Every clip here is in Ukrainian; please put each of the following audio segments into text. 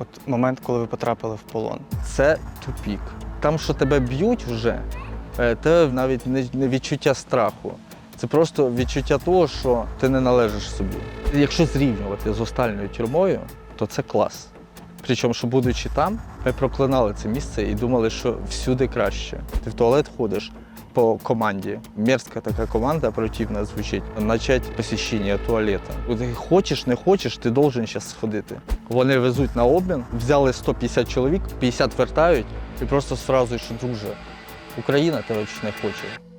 От момент, коли ви потрапили в полон. Це тупік. Там, що тебе б'ють вже, це навіть не відчуття страху. Це просто відчуття того, що ти не належиш собі. Якщо зрівнювати з остальною тюрмою, то це клас. Причому, що будучи там, ми проклинали це місце і думали, що всюди краще. Ти в туалет ходиш по команді. Мерзка така команда противна звучить. Начать посещення туалета. Ти хочеш, не хочеш, ти должен зараз сходити. Вони везуть на обмін, взяли 150 чоловік, 50 вертають і просто сразу, що друже, Україна тебе не хоче.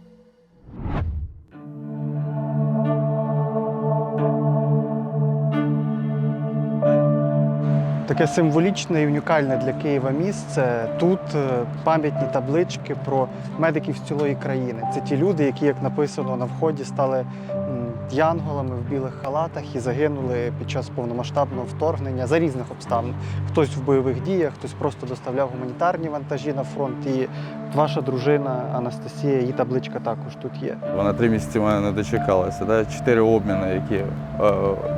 Таке символічне і унікальне для Києва місце. Тут е, пам'ятні таблички про медиків з цілої країни. Це ті люди, які, як написано на вході, стали янголами в білих халатах і загинули під час повномасштабного вторгнення за різних обставин. Хтось в бойових діях, хтось просто доставляв гуманітарні вантажі на фронт. І ваша дружина Анастасія, її табличка також тут є. Вона три місяці мене не дочекалася. Да? Чотири обміни, які е,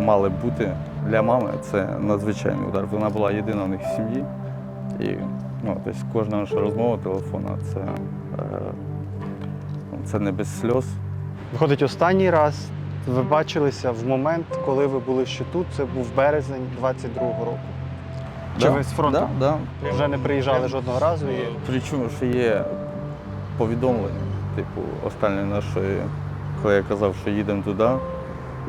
мали бути для мами, це надзвичайний удар. Вона була єдина в них в сім'ї. І ну, тобто кожна наша розмова телефонна це, е, це не без сльоз. Виходить, останній раз ви бачилися в момент, коли ви були ще тут. Це був березень 22-го року. Чи ви з фронту? Да, да. Вже не приїжджали жодного разу. І... Причому, що є повідомлення, типу, останньої нашої, коли я казав, що їдемо туди,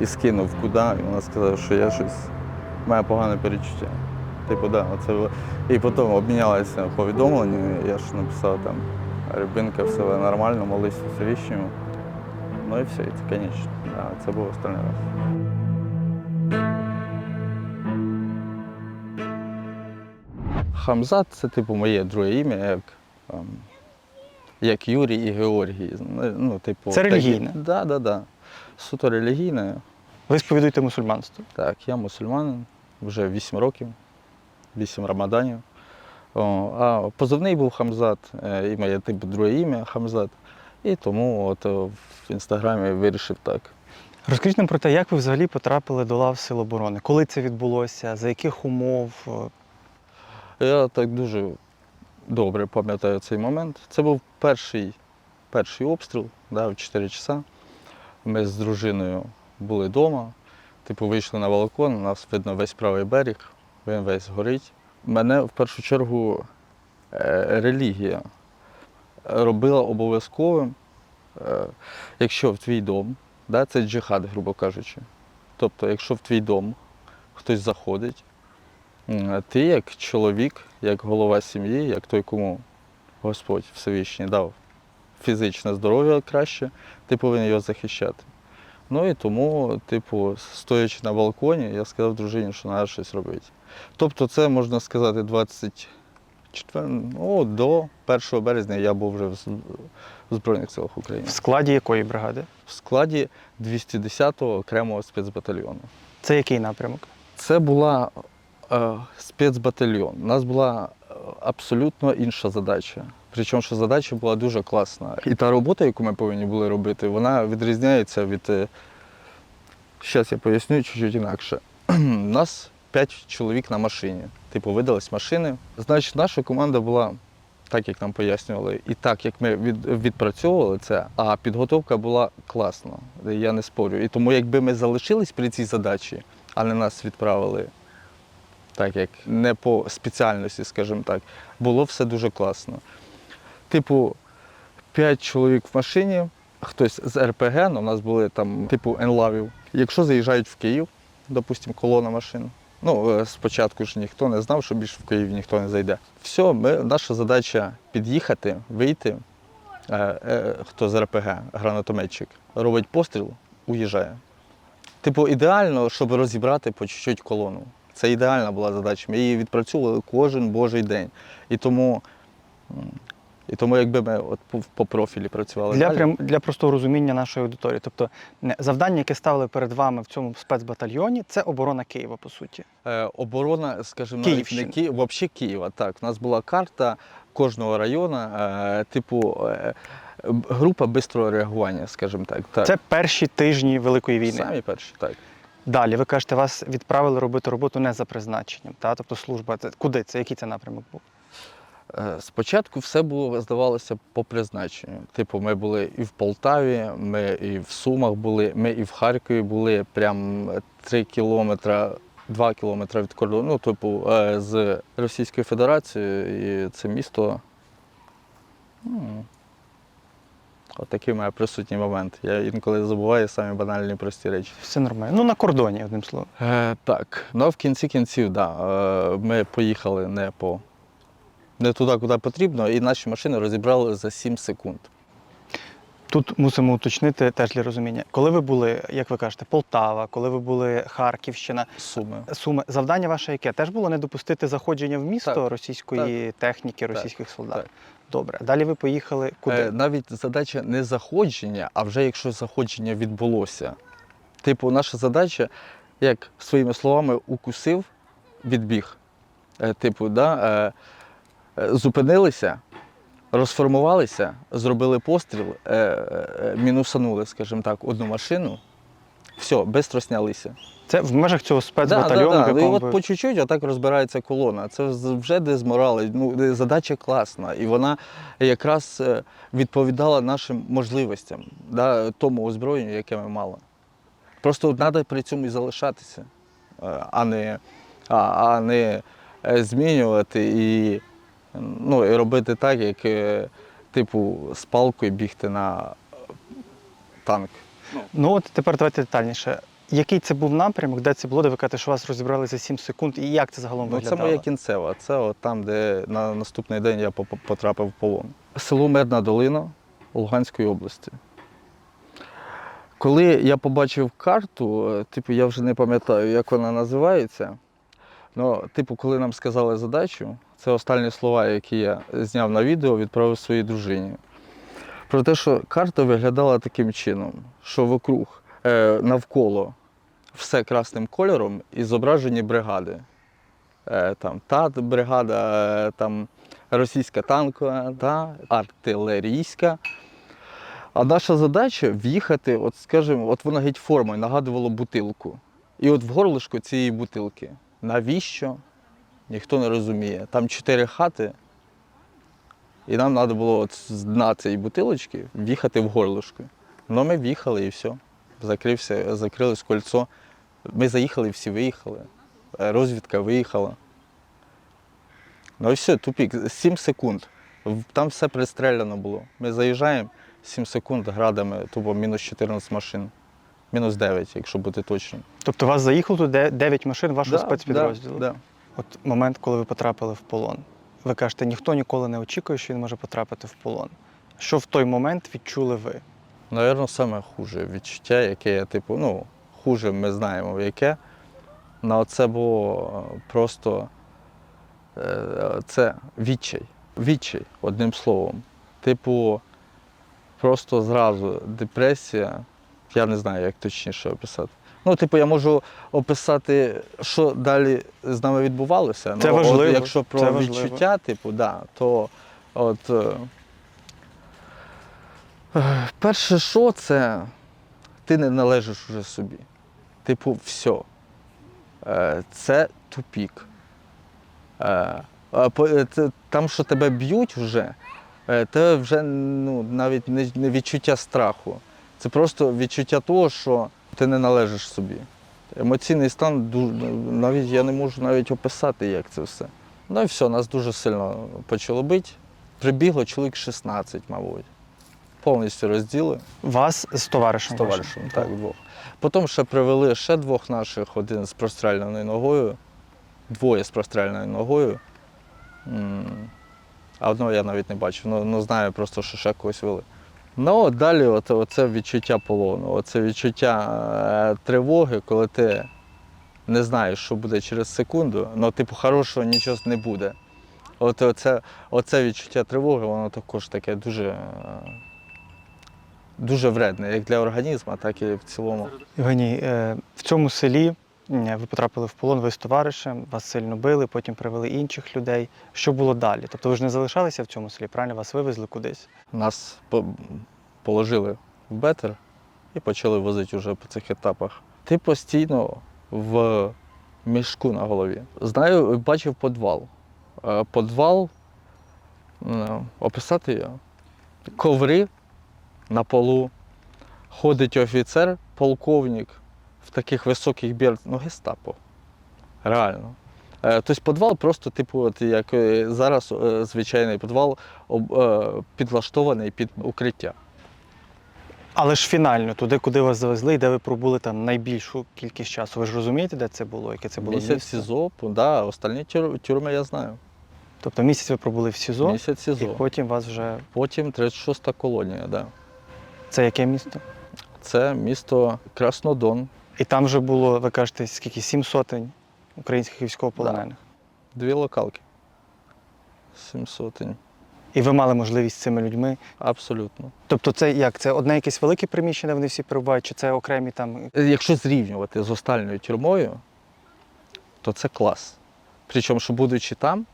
і скинув куди, і вона сказала, що я щось маю погане перечуття. Типу, да, було. І потім обмінялися повідомленнями, я ж написав там, рибинка, все нормально, молись Всевишньому. Ну і все, і це конечно. Да, це був останній раз. Хамзат це типу моє друге ім'я, як, ем, як Юрій і Георгій. Ну, типу, Це релігійне? Так, да, да, да. Суто релігійне. Ви сповідуєте мусульманство. Так, я мусульманин, вже 8 років, 8 рамаданів. О, а позивний був Хамзат, е, і моє типу друге ім'я Хамзат. І тому от, е, в інстаграмі вирішив так. Розкажіть нам про те, як ви взагалі потрапили до лав Сил оборони? Коли це відбулося, за яких умов? Я так дуже добре пам'ятаю цей момент. Це був перший, перший обстріл да, в 4 часа. Ми з дружиною були вдома, типу, вийшли на балкон, у нас видно весь правий берег, він весь горить. Мене в першу чергу е, релігія робила обов'язковим, е, якщо в твій дом, да, це джихад, грубо кажучи. Тобто, якщо в твій дом хтось заходить, Ти як чоловік, як голова сім'ї, як той, кому Господь Всевишній дав фізичне здоров'я краще, ти повинен його захищати. Ну і тому, типу, стоячи на балконі, я сказав дружині, що треба щось робити. Тобто, це можна сказати, 24, ну, до 1 березня я був вже в Збройних силах України. В складі якої бригади? В складі 210-го окремого спецбатальйону. Це який напрямок? Це була е, спецбатальйон. У нас була абсолютно інша задача. Причому, що задача була дуже класна. І та робота, яку ми повинні були робити, вона відрізняється від. Зараз я поясню чуть-чуть інакше. У нас 5 чоловік на машині. Типу, видались машини. Значить, наша команда була, так як нам пояснювали, і так як ми від, відпрацьовували це, а підготовка була класна. Я не спорю. І тому, якби ми залишились при цій задачі, а не нас відправили так, як не по спеціальності, скажімо так, було все дуже класно. Типу, п'ять чоловік в машині, хтось з РПГ, ну, у нас були там, типу, енлавів. Якщо заїжджають в Київ, допустимо, колона машин. Ну, е, спочатку ж ніхто не знав, що більше в Київ ніхто не зайде. Все, ми, наша задача під'їхати, вийти. Е, е, хто з РПГ, гранатометчик, робить постріл, уїжджає. Типу, ідеально, щоб розібрати по чуть-чуть колону. Це ідеальна була задача. Ми її відпрацьовували кожен божий день. І тому, і тому якби ми от по, профілі працювали. Для, далі, прям, для простого розуміння нашої аудиторії. Тобто завдання, яке ставили перед вами в цьому спецбатальйоні, це оборона Києва, по суті. Е, оборона, скажімо, навіть не. Ки... взагалі Києва. Так, у нас була карта кожного району, е, типу е, група бистрого реагування, скажімо так. так. Це перші тижні Великої війни. самі перші, так. Далі ви кажете, вас відправили робити роботу не за призначенням, та? тобто служба. Це, куди це? Який це напрямок був? Е, Спочатку все було, здавалося, по призначенню. Типу, ми були і в Полтаві, ми і в Сумах були, ми і в Харкові були прям 3 кілометри, 2 кілометри від кордону, ну, типу, е, з Російською Федерацією, і це місто. Отакий має присутній момент. Я інколи забуваю самі банальні прості речі. Все нормально. Ну, на кордоні, одним словом. Е, так, ну в кінці кінців, да, е, ми поїхали не по не туди, куди потрібно, і наші машини розібрали за 7 секунд. Тут мусимо уточнити теж для розуміння. Коли ви були, як ви кажете, Полтава, коли ви були Харківщина, Суми. Суми, завдання ваше яке? Теж було не допустити заходження в місто Так, російської техніки, російських солдат. так. Добре. Далі ви поїхали куди? Е, навіть задача не заходження, а вже якщо заходження відбулося. Типу, наша задача, як своїми словами, укусив, відбіг. Е, типу, да, е, е, зупинилися, розформувалися, зробили постріл, е, е, мінусанули, скажімо так, одну машину. Все, швидко знялися. Це в межах цього спецбатальйону, да, в да. І от ви... по чуть-чуть отак розбирається колона. Це вже дезморали. Ну, задача класна. І вона якраз е, відповідала нашим можливостям, да, тому озброєнню, яке ми мали. Просто треба при цьому і залишатися, е, а не, а, а не е, змінювати і, ну, і робити так, як типу з палкою бігти на танк. Ну от тепер давайте детальніше. Який це був напрямок, де це було, де ви кажете, що вас розібрали за 7 секунд, і як це загалом Ну, це моя кінцева. Це от там, де на наступний день я потрапив в полон. Село Медна Долина Луганської області. Коли я побачив карту, е, типу, я вже не пам'ятаю, як вона називається. Ну, типу, коли нам сказали задачу, це останні слова, які я зняв на відео, відправив своїй дружині. Про те, що карта виглядала таким чином, що вокруг, е, навколо все красним кольором і зображені бригади. Е, там та бригада, е, там російська танкова, та артилерійська. А наша задача в'їхати, от скажімо, от вона геть формою нагадувала бутилку. І от в горлишко цієї бутилки. Навіщо? Ніхто не розуміє. Там чотири хати, і нам треба було от з дна цієї бутилочки в'їхати в горлишко. Ну ми в'їхали і все. Закрився, закрилось кольцо. Ми заїхали, всі виїхали. Розвідка виїхала. Ну і все, тупік. 7 секунд. Там все пристреляно було. Ми заїжджаємо 7 секунд градами, тупо мінус 14 машин. Мінус 9, якщо бути точним. Тобто вас заїхало туди 9 машин вашого Да, спецпідрозділу. Да, да. От момент, коли ви потрапили в полон. Ви кажете, ніхто ніколи не очікує, що він може потрапити в полон. Що в той момент відчули ви? Навірно, саме хуже відчуття, яке я, типу, ну, хуже ми знаємо, яке. На це було е, просто е, це відчай. Відчай, одним словом. Типу, просто зразу депресія, я не знаю, як точніше описати. Ну, типу, я можу описати, що далі з нами відбувалося. Це ну, важливо, От, якщо про це важливо. відчуття, типу, да, то от. Перше, що це ти не належиш уже собі. Типу, все. Це тупік. Е, е, Там, що тебе б'ють вже, це вже ну, навіть не відчуття страху. Це просто відчуття того, що ти не належиш собі. Емоційний стан навіть я не можу навіть описати, як це все. Ну і все, нас дуже сильно почало бити. Прибігло чоловік 16, мабуть. Повністю розділи Вас з товаришем. з товаришем, так, двох. Потім ще привели ще двох наших, один з простреляною ногою, двоє з простреляною ногою. А одного я навіть не бачив, ну, ну знаю просто, що ще когось вели. Ну, далі от, оце відчуття полону, оце відчуття е, тривоги, коли ти не знаєш, що буде через секунду, ну, типу, хорошого нічого не буде. От оце, оце відчуття тривоги, воно також таке дуже, е, дуже вредне, як для організму, так і в цілому. Євгеній, е, в цьому селі ви потрапили в полон, ви з товаришем, вас сильно били, потім привели інших людей. Що було далі? Тобто ви ж не залишалися в цьому селі, правильно? Вас вивезли кудись? Нас по- положили в бетер і почали возити вже по цих етапах ти постійно в мішку на голові. Знаю, бачив подвал. Е, Подвал, описати його. Коври на полу, ходить офіцер, полковник в таких високих бір... ну, гестапо. Реально. Е, Тобто підвал просто, типу, от як е, зараз е, звичайний підвал підлаштований під укриття. Але ж фінально, туди, куди вас завезли, і де ви пробули там найбільшу кількість часу. Ви ж розумієте, де це було, яке це було Місяць місце? СІЗО, да, остальні тюр- тюрми я знаю. Тобто місяць ви пробули в СІЗО, Місяць і СІЗО. потім вас вже. Потім 36-та колонія, да. Це яке місто? Це місто Краснодон. І там вже було, ви кажете, скільки? Сім сотень українських військовополонених. Дві локалки. Сім сотень. І ви мали можливість з цими людьми. Абсолютно. Тобто, це як? Це одне якесь велике приміщення, вони всі перебувають, чи це окремі там. Якщо зрівнювати з остальною тюрмою, то це клас. Причому, що будучи там,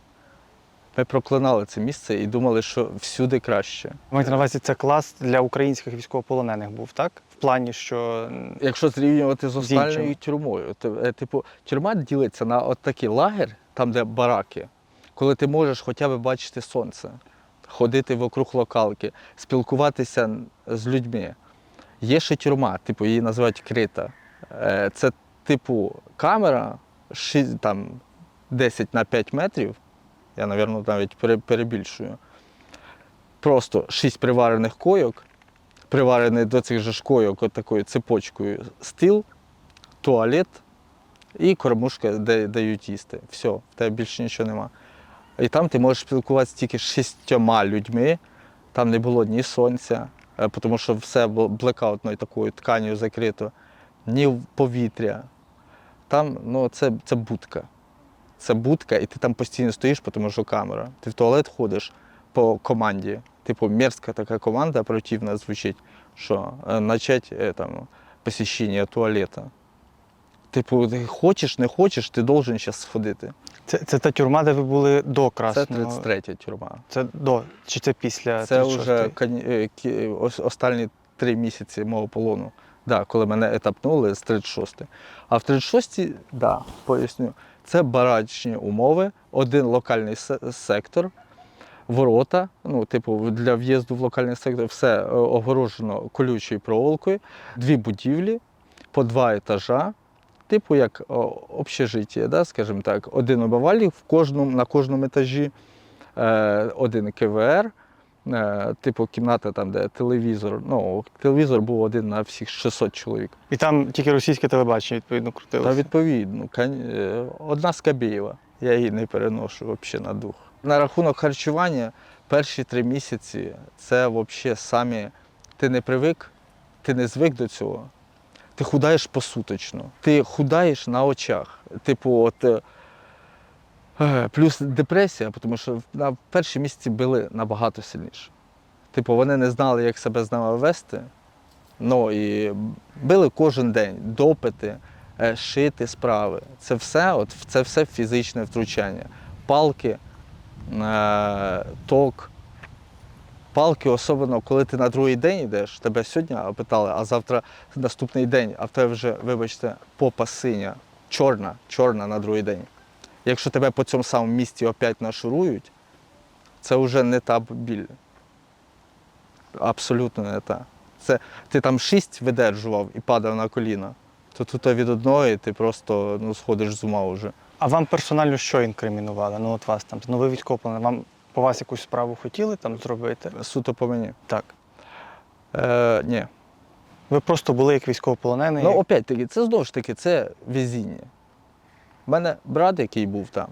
ми проклинали це місце і думали, що всюди краще. Маєте на увазі, це клас для українських військовополонених був, так? В плані, що Якщо зрівнювати з іншими. тюрмою, то е, типу, тюрма ділиться на от такий лагер, там, де бараки, коли ти можеш хоча б бачити сонце, ходити вокруг локалки, спілкуватися з людьми. Є ще тюрма, типу, її називають крита. Е, Це, типу, камера ши- там, 10 на 5 метрів, я, мабуть, навіть перебільшую. Просто 6 приварених койок, приварений до цих же ж койок от такою цепочкою стіл, туалет і кормушка, де дають їсти. Все, в тебе більше нічого нема. І там ти можеш спілкуватися тільки з шістьома людьми. Там не було ні сонця, е, тому що все було блекаутною такою тканью закрито, ні повітря. Там ну, це, це будка. Це будка, і ти там постійно стоїш, тому що камера. Ти в туалет ходиш по команді. Типу, мерзка така команда противна звучить, що е, начать е, там, посещення туалета. Типу, ти хочеш, не хочеш, ти должен зараз сходити. це, це та тюрма, де ви були до Це Красного. 33 тюрма. Це до, чи це після Це 36-ї? вже е, останні три місяці мого полону. Да, коли мене етапнули з 36. А в 36-й, да, поясню, це барачні умови, один локальний сектор, ворота, ну, типу, для в'їзду в локальний сектор все е, огорожено колючою проволокою, дві будівлі по два етажа. Типу як общежиття, да, скажімо так, один обивальник в кожному, на кожному етажі, е, один КВР, типу кімната, там, де телевізор. Ну, телевізор був один на всіх 600 чоловік. І там тільки російське телебачення, відповідно, крутилося. Та відповідно, е, одна з Кабєєва. Я її не переношу взагалі на дух. На рахунок харчування перші три місяці це взагалі самі ти не привик, ти не звик до цього. Ти худаєш посуточно, ти худаєш на очах. Типу, от е, е, плюс депресія, тому що на перші місяці били набагато сильніше. Типу, вони не знали, як себе з нами вести. Ну і били кожен день, допити, е, шити справи. Це все, от, це все фізичне втручання. Палки, е, ток. Палки, особливо, коли ти на другий день йдеш, тебе сьогодні питали, а завтра наступний день, а в тебе вже, вибачте, попа синя, чорна, чорна на другий день. Якщо тебе по цьому самому місці опять нашурують, це вже не та біль. Абсолютно не та. Це ти там шість видержував і падав на коліна, то тут від одної ти просто ну, сходиш з ума вже. А вам персонально що інкримінували? Ну, от вас там, новий військовополонений, вам по вас якусь справу хотіли там зробити? Суто по мені. Так. Е, ні. Ви просто були як військовополонений. Ну, опять-таки, це знову ж таки, це везіння. У мене брат, який був там,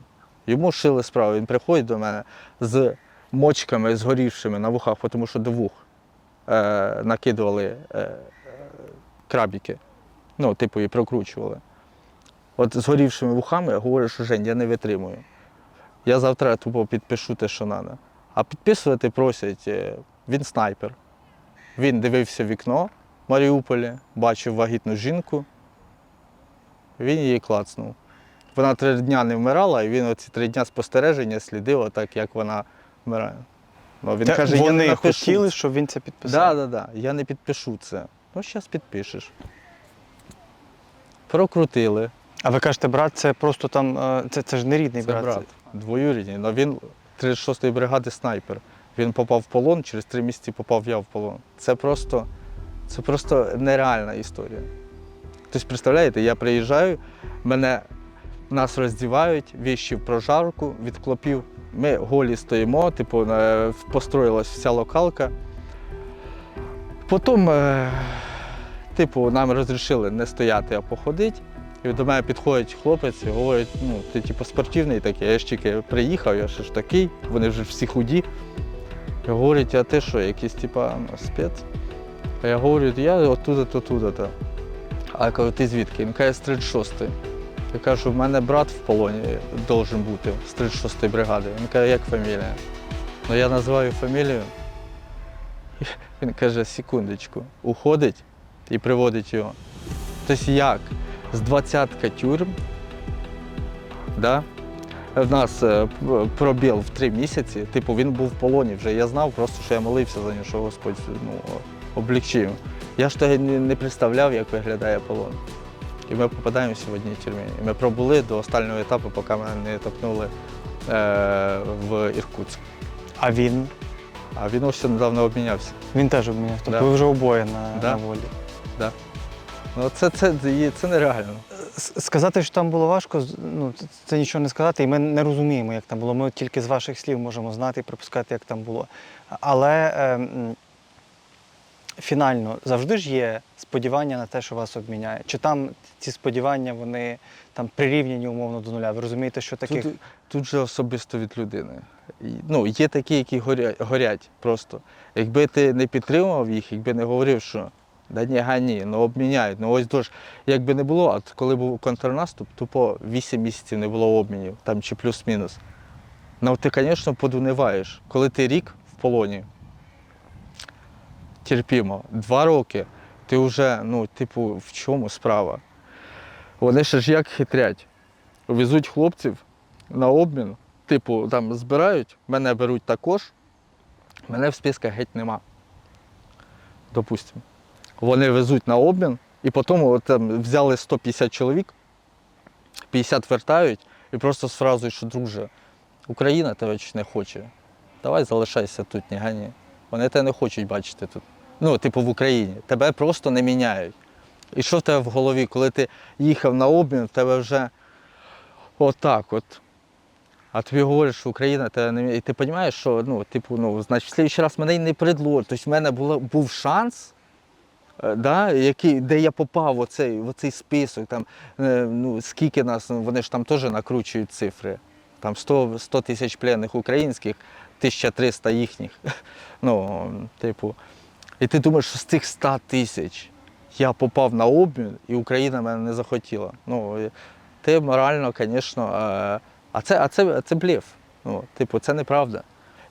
йому шили справу, він приходить до мене з мочками згорівшими на вухах, тому що до вух е, накидували е, е, крабіки. Ну, типу, і прокручували. От згорівшими вухами говорю, що Жень, я не витримую. Я завтра тупо підпишу те, що треба. А підписувати просять, е, він снайпер. Він дивився вікно в Маріуполі, бачив вагітну жінку. Він її клацнув. Вона три дня не вмирала, і він оці три дня спостереження слідив, отак, як вона вмирає. Ну, він Та каже, я вони не хотіли, щоб він це підписав. Так, так, так. Я не підпишу це. Ну, зараз підпишеш. Прокрутили. А ви кажете, брат, це просто там, е, це, це ж не рідний Це брат. брат, двоюрідний. але він 36-ї бригади снайпер. Він попав в полон, через три місяці попав я в полон. Це просто, це просто нереальна історія. Тобто, представляєте, я приїжджаю, мене нас роздівають, віщі в прожарку від клопів. Ми голі стоїмо, типу, е, построїлась вся локалка. Потім, е, типу, нам розрішили не стояти, а походити. І до мене підходить хлопець і говорить, ну, ти типу спортивний такий, я ж тільки приїхав, я ж такий, вони вже всі худі. І говорить, а ти що, якийсь типа спец? А я говорю, я оттуда-то, туди-то. А я кажу, ти звідки? Він каже, з 36-ї. Я кажу, в мене брат в полоні должен бути з 36-ї бригади. Він каже, як фамілія? Ну я називаю фамілію. Він каже, секундочку, уходить і приводить його. Тобто як? З двадцятка тюрм, да? в нас е, пробіл в три місяці, типу він був в полоні вже. Я знав просто, що я молився за нього, що Господь ну, облегчив. Я ж не не представляв, як виглядає полон. І ми попадаємося в одній тюрмі. І ми пробули до останнього етапу, поки мене не топнули е, в Іркутськ. А він? А він ось недавно обмінявся. Він теж обміняв. Тобто Да. ви вже обоє на, Да. на волі. Ну це, це, це, це нереально. С- Сказати, що там було важко, з- ну, це- це нічого не сказати, і ми не розуміємо, як там було. Ми тільки з ваших слів можемо знати і припускати, як там було. Але е, м, фінально завжди ж є сподівання на те, що вас обміняє. Чи там ці сподівання вони там прирівняні умовно до нуля? Ви розумієте, що таких. Тут, тут же особисто від людини. Ну, є такі, які горять, горять просто. Якби ти не підтримував їх, якби не говорив, що да ні, гані, ну обміняють. Ну ось тож, якби не було, от коли був контрнаступ, то по 8 місяців не було обмінів, там чи плюс-мінус. Ну ти, звісно, подуниваєш. Коли ти рік в полоні, терпімо, два роки, ти вже, ну, типу, в чому справа? Вони ще ж як хитрять. Везуть хлопців на обмін, типу, там збирають, мене беруть також, мене в списках геть нема. Допустимо. Вони везуть на обмін, і потім от, там, взяли 150 чоловік, 50 вертають і просто фразою, що друже, Україна тебе не хоче. Давай залишайся тут, не гані. Вони тебе не хочуть бачити тут. Ну, типу, в Україні. Тебе просто не міняють. І що в тебе в голові, коли ти їхав на обмін, в тебе вже отак от. А тобі говорять, що Україна тебе не міняє. І ти розумієш, що ну, типу, ну, значить, в слідчий раз мене й не предложать. Тобто в мене було, був шанс, е, да, який, де я попав в оцей, в оцей список, там, е, ну, скільки нас, ну, вони ж там теж накручують цифри. Там 100, 100 тисяч пленних українських, 1300 їхніх. Ну, типу. І ти думаєш, що з цих 100 тисяч я попав на обмін, і Україна мене не захотіла. Ну, ти морально, звісно, е, а це, а це, це блеф. Ну, типу, це неправда.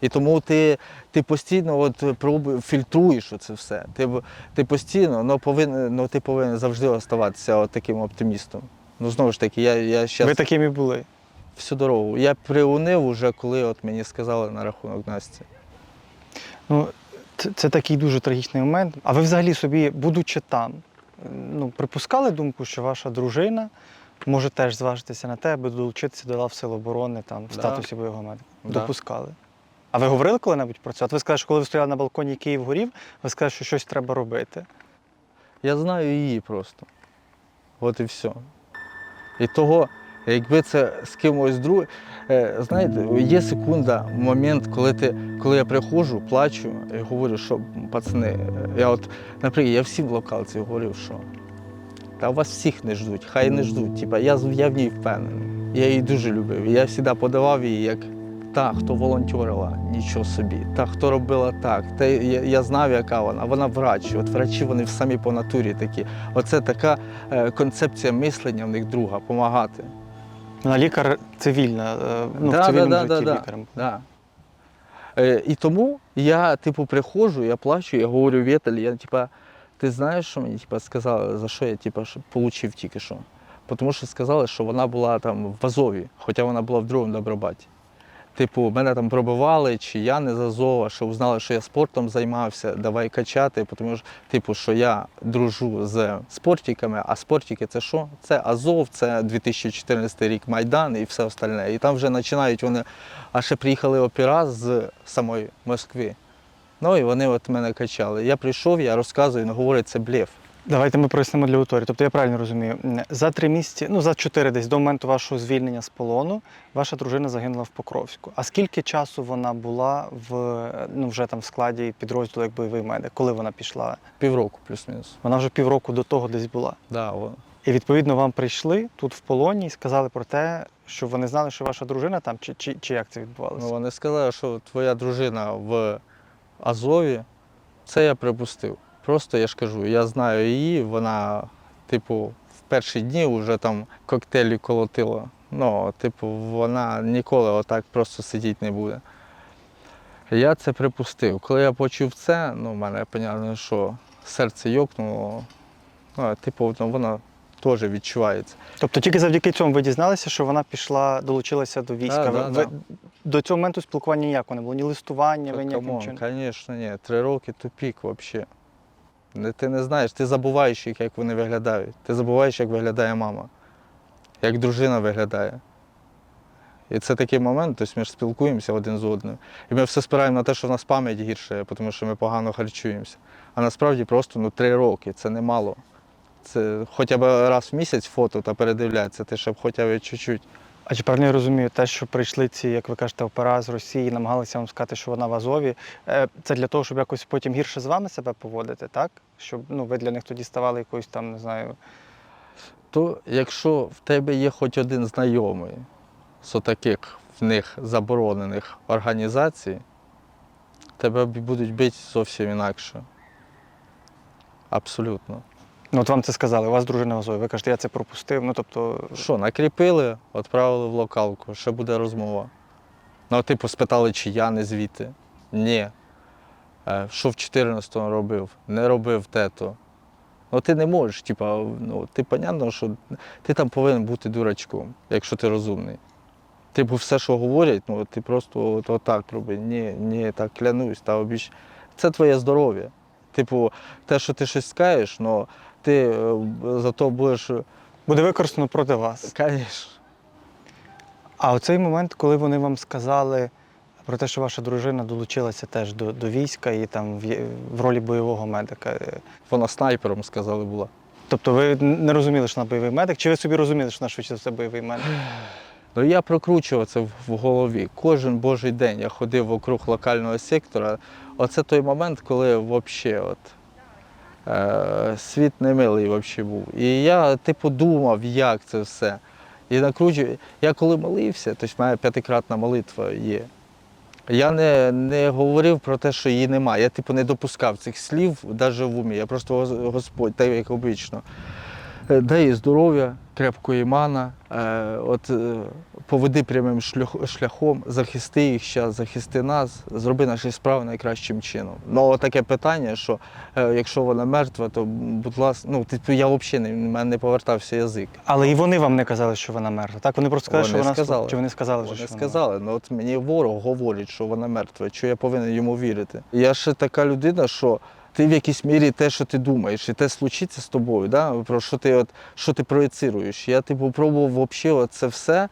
І тому ти, ти постійно от пробуй, фільтруєш це все. Ти, ти постійно ну, повинен, ну, ти повинен завжди оставатися от таким оптимістом. Ну, знову ж таки, я, я щас Ви таким і були. всю дорогу. Я приунив уже, коли от мені сказали на рахунок Насті. Ну, це, такий дуже трагічний момент. А ви взагалі собі, будучи там, ну, припускали думку, що ваша дружина може теж зважитися на те, аби долучитися до лав Сил оборони там, в Да. статусі бойового медика? Да. Допускали. А ви говорили коли-небудь про це? От ви сказали, що коли ви стояли на балконі Київ горів, ви сказали, що щось треба робити. Я знаю її просто. От і все. І того, якби це з кимось другим. Знаєте, є секунда, момент, коли ти, коли я приходжу, плачу і говорю, що пацани, е, я от, наприклад, я всім локалці говорив, що та вас всіх не ждуть, хай не ждуть. Типа, я, я в ній впевнений. Я її дуже любив. Я завжди подавав її як та, хто волонтерила, нічого собі, та, хто робила так. Та я, я знав, яка вона. Вона врач. От врачі вони самі по натурі такі. Оце така е, концепція мислення в них друга, допомагати. Вона лікар цивільна, е, ну, Да, в цивільному да, да, житті да. лікарем. Да. Е, і тому я, типу, приходжу, я плачу, я говорю, Віталь, я, типа, ти знаєш, що мені типа, сказали, за що я типа, отримав тільки що? Тому що сказали, що вона була там в Азові, хоча вона була в другому Добробаті. Типу, мене там пробивали, чи я не з Азова, що узнали, що я спортом займався, давай качати, тому що, типу, що я дружу з спортиками, а спортики це що? Це Азов, це 2014 рік Майдан і все остальне. І там вже починають вони, а ще приїхали опера з самої Москви. Ну і вони от мене качали. Я прийшов, я розказую, вони говорять, це блеф. Давайте ми прояснимо для аудиторії. Тобто я правильно розумію, за три місяці, ну за чотири десь до моменту вашого звільнення з полону, ваша дружина загинула в Покровську. А скільки часу вона була в ну вже там в складі підрозділу як бойовий медик? Коли вона пішла? Півроку плюс-мінус. Вона вже півроку до того десь була. Да, о. І відповідно вам прийшли тут в полоні і сказали про те, що вони знали, що ваша дружина там, чи, чи, чи як це відбувалося? Ну, вони сказали, що твоя дружина в Азові, це я припустив. Просто я ж кажу, я знаю її, вона, типу, в перші дні вже там коктейлі колотила. Ну, типу, вона ніколи отак просто сидіти не буде. Я це припустив. Коли я почув це, ну, в мене понятно, що серце йокнуло. Ну, типу, ну, воно теж відчувається. Тобто тільки завдяки цьому ви дізналися, що вона пішла, долучилася до війська. Да, да, ви- да. До цього моменту спілкування ніякого не було, ні листування, ви ніяким чином. звісно, ні. Три роки тупік взагалі. Ти не знаєш, ти забуваєш їх, як вони виглядають. Ти забуваєш, як виглядає мама, як дружина виглядає. І це такий момент, тобто ми ж спілкуємося один з одним. І ми все спираємо на те, що в нас пам'ять гірше, тому що ми погано харчуємося. А насправді просто ну, три роки це немало. Це хоча б раз в місяць фото та передивлятися, ти щоб хоча б чуть-чуть. А чи правильно я розумію, те, що прийшли ці, як ви кажете, опера з Росії, намагалися вам сказати, що вона в Азові, е, це для того, щоб якось потім гірше з вами себе поводити, так? Щоб ну, ви для них тоді ставали якоюсь там, не знаю. то якщо в тебе є хоч один знайомий з таких в них заборонених організацій, тебе будуть бити зовсім інакше. Абсолютно. Ну, от вам це сказали, у вас дружина Азові. Ви кажете, я це пропустив. Ну, тобто, Що, накріпили, відправили в локалку, ще буде розмова. Ну, типу, спитали, чи я не звідти. Ні. Е, Що в 14-му робив? Не робив тето. Ну, ти не можеш, типа, ну, ти понятно, що ти там повинен бути дурачком, якщо ти розумний. Типу, все, що говорять, ну ти просто от, отак роби. Ні, ні, так клянусь, та обіч. Це твоє здоров'я. Типу, те, що ти щось скажеш, ну ти е, зато будеш. буде використано проти вас. Звісно. А оцей момент, коли вони вам сказали про те, що ваша дружина долучилася теж до, до війська і там в, в ролі бойового медика. е, Вона снайпером сказали була. Тобто ви не розуміли, що вона бойовий медик, чи ви собі розуміли, що за все бойовий медик? Ну я прокручував це в голові. Кожен божий день я ходив вокруг локального сектора. Оце той момент, коли взагалі от, е, світ немилий взагалі був. І я типу думав, як це все. І накручую. Я коли молився, тобто в п'ятикратна молитва є. Я не, не говорив про те, що її немає. Я типу не допускав цих слів навіть в умі. Я просто Господь, так як обично. Е, Дай їй здоров'я, крепкої мана, е, от, е, поведи прямим шляхом, захисти їх ще, захисти нас, зроби наші справи найкращим чином. Ну, таке питання, що якщо вона мертва, то, будь ласка, ну, типу, я взагалі не, в мене не повертався язик. Але і вони вам не казали, що вона мертва. Так, вони просто сказали, Вони що вона сказали. Чи вони сказали, Вони що вона сказали, ну от мені ворог говорить, що вона мертва, що я повинен йому вірити. Я ще така людина, що ти в якійсь мірі те, що ти думаєш, і те случиться з тобою, да? про що ти, от, що ти проєцируєш. Я типу пробував взагалі це все е,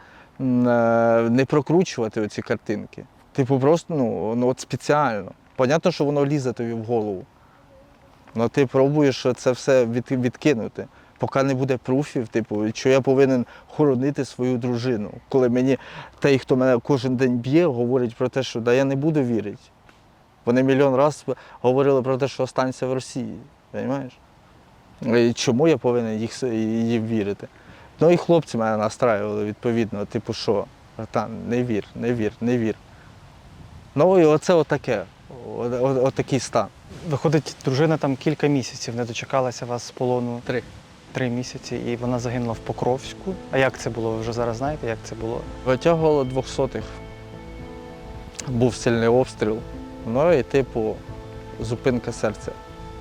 не прокручувати оці картинки. Типу, просто ну, ну от спеціально. Понятно, що воно лізе тобі в голову. Ну ти пробуєш це все від, відкинути. Поки не буде пруфів, типу, що я повинен хоронити свою дружину. Коли мені той, хто мене кожен день б'є, говорить про те, що да, я не буду вірити. Вони мільйон разів говорили про те, що останься в Росії. Розумієш? І чому я повинен їх, їм вірити? Ну і хлопці мене настраювали відповідно, типу, що, братан, не вір, не вір, не вір. Ну і оце отаке, от, от, отакий стан. Виходить, дружина там кілька місяців не дочекалася вас з полону Три. три місяці, і вона загинула в Покровську. А як це було? Ви вже зараз знаєте, як це було? Витягували двохсотих. Був сильний обстріл. Ну і типу зупинка серця.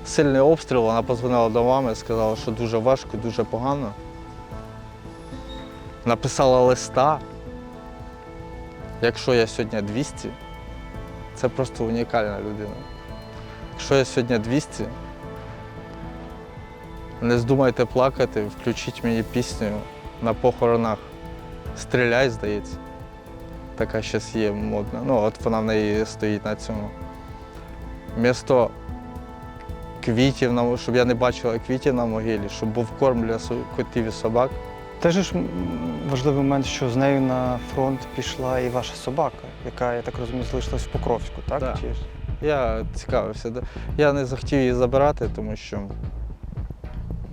Сильний обстріл, вона позвонила до мами, сказала, що дуже важко, дуже погано. Написала листа. Якщо я сьогодні 200, це просто унікальна людина. Якщо я сьогодні 200, не здумайте плакати, включіть мені пісню на похоронах. Стріляй, здається. Така зараз є модна. Ну, от вона в неї стоїть на цьому. Місто квітів, на- щоб я не бачила квітів на могилі, щоб був корм для котів і собак. Теж ж важливий момент, що з нею на фронт пішла і ваша собака, яка, я так розумію, залишилась в Покровську, так? Так. Чи? Я цікавився. Я не захотів її забирати, тому що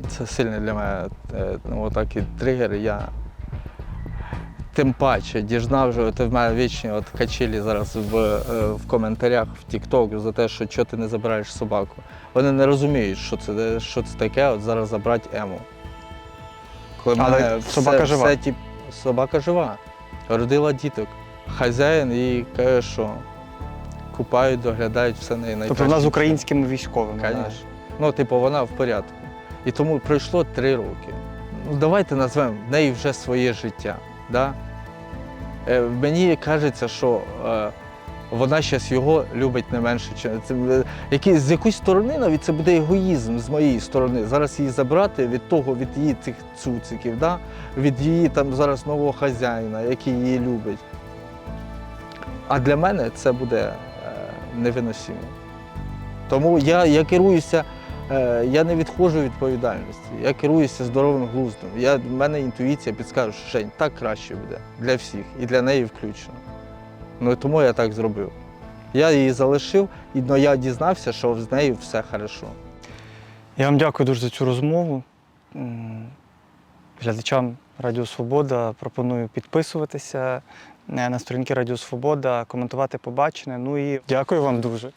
це сильний для мене е, ну, отакий тригер. Я тим паче діжна вже, в мене вічні от качелі зараз в, е, в коментарях в TikTok за те, що чого ти не забираєш собаку. Вони не розуміють, що це, що це таке, от зараз забрати ему. Коли Але мене собака жива. Все, тип, собака жива. Родила діток. Хазяїн їй каже, що купають, доглядають все неї Тобто вона з українськими військовими. Звісно. Ну, типу, вона в порядку. І тому пройшло три роки. Ну, давайте назвемо в неї вже своє життя. Да? Е, мені кажеться, що е, вона зараз його любить не менше. Це, е, який, з якоїсь сторони навіть це буде егоїзм з моєї сторони. Зараз її забрати від того, від її цих цуциків, да? від її там зараз нового хазяїна, який її любить. А для мене це буде е, невиносимо. Тому я, я керуюся, я не відходжу від відповідальності. Я керуюся здоровим глуздом. Я, в мене інтуїція підскаже, що Жень, так краще буде для всіх і для неї включно. Ну тому я так зробив. Я її залишив, і но я дізнався, що з нею все хорошо. Я вам дякую дуже за цю розмову. Глядачам Радіо Свобода пропоную підписуватися е, на сторінки Радіо Свобода, коментувати побачене. Ну і дякую вам дуже.